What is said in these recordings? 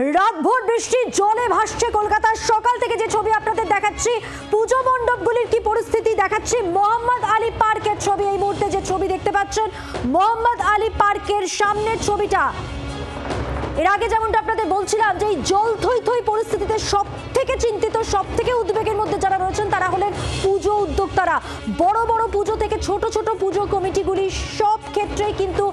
রাতভর বৃষ্টি, জলে ভাসছে কলকাতার সকাল থেকে যে ছবি আপনাদের দেখাচ্ছি। পুজো মণ্ডপগুলির কি পরিস্থিতি দেখাচ্ছি? মোহাম্মদ আলী পার্কের ছবি, এই মুহূর্তে যে ছবি দেখতে পাচ্ছেন, মোহাম্মদ আলী পার্কের সামনের ছবিটা। এর আগে যেমনটা আপনাদের বলছিলাম যে এই জল সব থেকে চিন্তিত সব থেকে উদ্বেগের মধ্যে যারা রয়েছেন তারা হলেন পুজো উদ্যোক্তারা। বড় বড় পুজো থেকে ছোট ছোট পুজো কমিটিগুলি সব ক্ষেত্রেই কিন্তু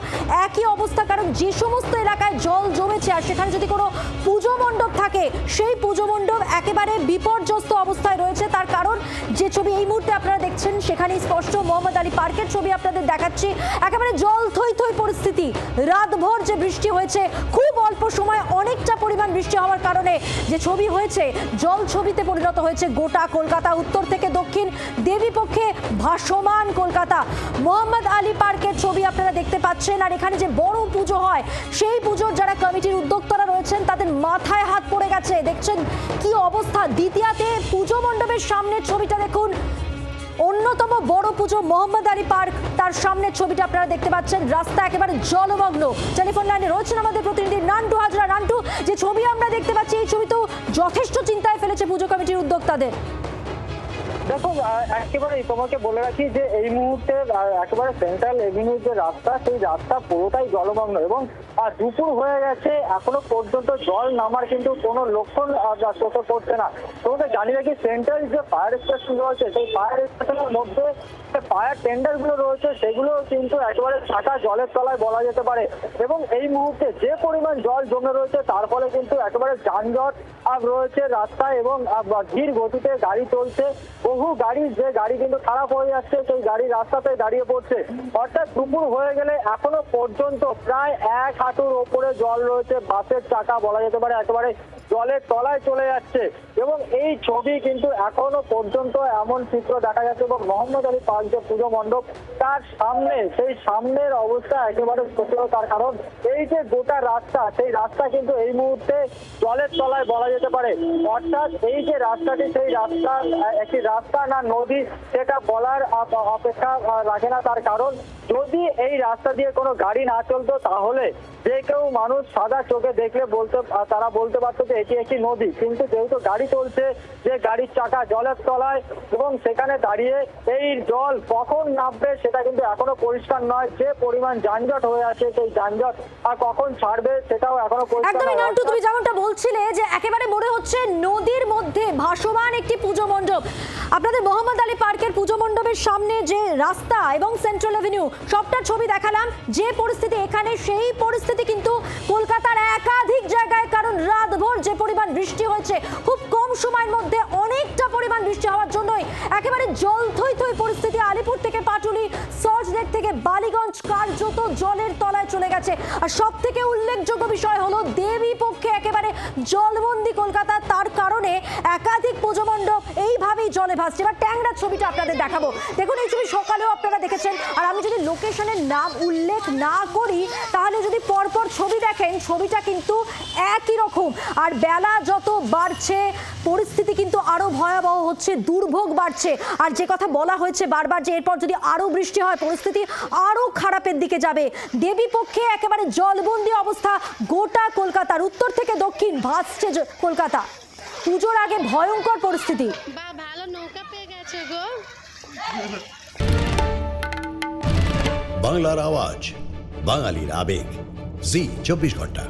একই অবস্থা, কারণ যে সমস্ত এলাকায় জল জমেছে আর সেখানে যদি কোনো পুজো মণ্ডপ থাকে, সেই পুজো মণ্ডপ একেবারে বিপর্যস্ত অবস্থায় রয়েছে। তার কারণ যে ছবি এই মুহূর্তে আপনারা দেখছেন, সেখানেই স্পষ্ট মোহাম্মদ আলী পার্কের ছবি আপনাদের দেখাচ্ছি। একেবারে জল থই থই পরিস্থিতি। রাতভর যে বৃষ্টি হয়েছে, খুব অল্প সময়, অনেকটা পরিমাণ বৃষ্টি হওয়ার কারণে যে ছবি হয়েছে, জল ছবিতে পরিণত হয়েছে গোটা কলকাতা, উত্তর থেকে দক্ষিণ দেবী পক্ষে ভাসমান কলকাতা। মোহাম্মদ আলী পার্কের ছবি আপনারা দেখতে পাচ্ছেন, আর এখানে যে বড় পুজো হয়, সেই পুজোর যারা কমিটির উদ্যোক্তারা রয়েছেন, তাদের মাথায় হাত পড়ে গেছে। দেখছেন কি অবস্থা? দ্বিতীয়াতে পুজো মণ্ডপের সামনের ছবিটা দেখুন। অন্যতম বড় পুজো মোহাম্মদ আলী পার্ক। তার সামনের ছবিটা আপনারা দেখতে পাচ্ছেন। রাস্তা একেবারে জলমগ্ন। টেলিফোন লাইনে রয়েছেন আমাদের প্রতিনিধি নান্টু হাজরা। নান্টু, যে ছবি আমরা দেখতে পাচ্ছি, এই ছবি তো যথেষ্ট চিন্তায় ফেলেছে পুজো কমিটির উদ্যোক্তাদের। দেখো আহ, একেবারেই তোমাকে বলে রাখি যে এই মুহূর্তে একেবারে সেন্ট্রাল এভিনিউর যে রাস্তা সেই রাস্তা পুরোটাই জলমগ্ন এবং দুপুর হয়ে গেছে। এখনও পর্যন্ত জল নামার কিন্তু কোনো লক্ষণ চোখে পড়ছে না। তোমাকে জানি রাখি সেন্ট্রাল যে ফায়ার স্টেশন রয়েছে সেই ফায়ার স্টেশনের মধ্যে ফায়ার টেন্ডারগুলো রয়েছে সেগুলো কিন্তু একেবারে থাকা জলের তলায় বলা যেতে পারে। এবং এই মুহূর্তে যে পরিমাণ জল জমে রয়েছে তার ফলে কিন্তু একেবারে যানজট রয়েছে রাস্তায় এবং ধীর গতিতে গাড়ি চলছে। বহু গাড়ি, যে গাড়ি কিন্তু খারাপ হয়ে যাচ্ছে, সেই গাড়ি রাস্তাতে দাঁড়িয়ে পড়ছে। অর্থাৎ দুপুর হয়ে গেলে এখনও পর্যন্ত প্রায় এক হাঁটুর ওপরে জল রয়েছে। বাসের চাকা বলা যেতে পারে, একেবারে জলের তলায় চলে যাচ্ছে। এবং এই ছবি কিন্তু এখনও পর্যন্ত এমন চিত্র দেখা যাচ্ছে এবং মোহাম্মদ আলী পার্ক যে পুজো মণ্ডপ তার সামনে, সেই সামনের অবস্থা একেবারে তার কারণ। এই যে গোটা রাস্তা, সেই রাস্তা কিন্তু এই মুহূর্তে জলের তলায় বলা যেতে পারে। অর্থাৎ এই যে রাস্তাটি, সেই রাস্তা, একটি রাস্তা না নদী, সেটা বলার অপেক্ষা রাখে না তার কারণ। যদি এই রাস্তা দিয়ে কোনো গাড়ি না চলতো তাহলে যে কেউ মানুষ সাদা চোখে দেখলে বলতে তারা বলতে পারতো যে এটি একটি নদী। কিন্তু যেহেতু গাড়ি চলছে যে গাড়ির চাকা জলের তলায় এবং সেখানে দাঁড়িয়ে এই জল কখন নামবে সেটা কিন্তু এখনও পরিষ্কার নয়। যে পরিমাণ যানজট হয়ে আছে সেই যানজট আর কখন ছাড়বে সেটাও এখনও একদমই নান্টু তুমি যেমনটা বলছিলে যে একেবারে মনে হচ্ছে নদীর মধ্যে ভাসমান একটি পুজো মণ্ডপ। আপনাদের মোহাম্মদ আলী পার্কের পুজো মণ্ডপের সামনে যে রাস্তা এবং সেন্ট্রাল এভিনিউ সবটার ছবি দেখালাম। যে পরিস্থিতি এখানে, সেই পরিস্থিতি কিন্তু কলকাতার একাধিক জায়গায়, কারণ রাতভর যে পরিমাণ বৃষ্টি হয়েছে, খুব কম সময়ের মধ্যে অনেকটা পরিমাণ বৃষ্টি হওয়ার জন্যই একেবারে জল থই থই পরিস্থিতি আলিপুর থেকে পাটুলি সর্চ লেক থেকে বালিগঞ্জ কার্যত জলের তলায় চলে গেছে। আর সব থেকে উল্লেখযোগ্য বিষয় হলো দেবী পক্ষে একেবারে জলবন্দি কলকাতা একাধিক পুজো এইভাবেই জলে ভাসছে। এবার ট্যাংরার ছবিটা আপনাদের দেখাবো। দেখুন, এই ছবি সকালেও আপনারা দেখেছেন। আর আমি যদি লোকেশনের নাম উল্লেখ না করি, তাহলে যদি পরপর ছবি দেখেন, ছবিটা কিন্তু একই রকম। আর বেলা যত বাড়ছে, পরিস্থিতি কিন্তু আরও ভয়াবহ হচ্ছে, দুর্ভোগ বাড়ছে। আর যে কথা বলা হয়েছে বারবার যে এরপর যদি আরও বৃষ্টি হয়, পরিস্থিতি আরও খারাপের দিকে যাবে। দেবী পক্ষে একেবারে জলবন্দি অবস্থা গোটা কলকাতার। উত্তর থেকে দক্ষিণ ভাসছে কলকাতা। পুজোর আগে ভয়ঙ্কর পরিস্থিতি। বা ভালো নৌকা পেয়ে গেছে গো। বাংলার আওয়াজ বাঙালির আবেগ। জি চব্বিশ ঘণ্টা।